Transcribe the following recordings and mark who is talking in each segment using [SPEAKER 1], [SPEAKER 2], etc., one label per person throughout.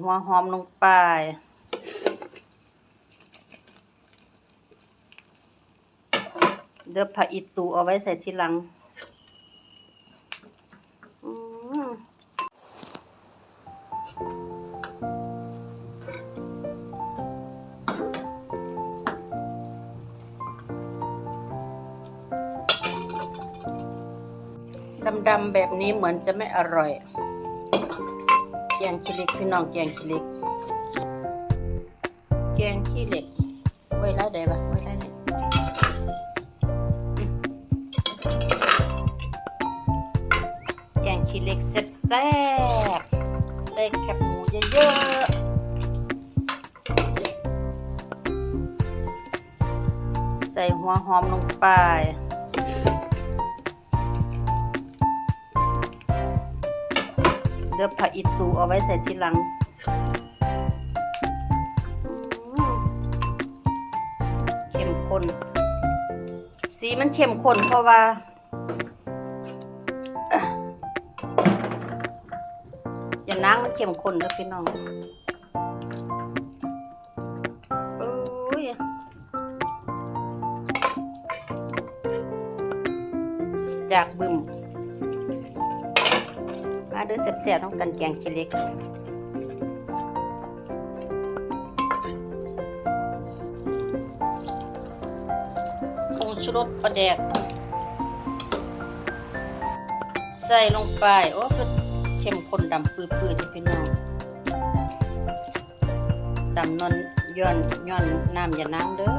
[SPEAKER 1] หัวหอมลงไป เดี๋ยวผักอีตูเอาไว้ใส่ทีหลังดำๆแบบนี้เหมือนจะไม่อร่อย งขี้เหล็กพี่น้องแกงขี้เหล็ก แกงขี้เหล็ก ไว้ไล่ได้ปะไว้ไล่ได้แกงขี้เหล็กแซ่บๆใส่แคบหมูเยอะๆ ใส่หัวหอมลงไป เดี๋ยวผักอีตูเอาไว้ใส่ทีหลังเข้มข้นสีมันเข้มข้นเพราะว่าอย่าน้ำมันเข้มข้นนะพี่น้องโอ้ยากบึม มาเด้อเสียบๆต้องกันแกงเหล็กผงชูรสปลาแดก ใส่ลงไป โอ้คือเข้มข้นดำปื้อๆที่พี่น้องดำนอนย้อนย้อนน้ำอย่าน้ำเด้อ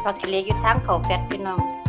[SPEAKER 1] เก็บผักกิเลสอยู่ทางเขาแฟดพี่น้อง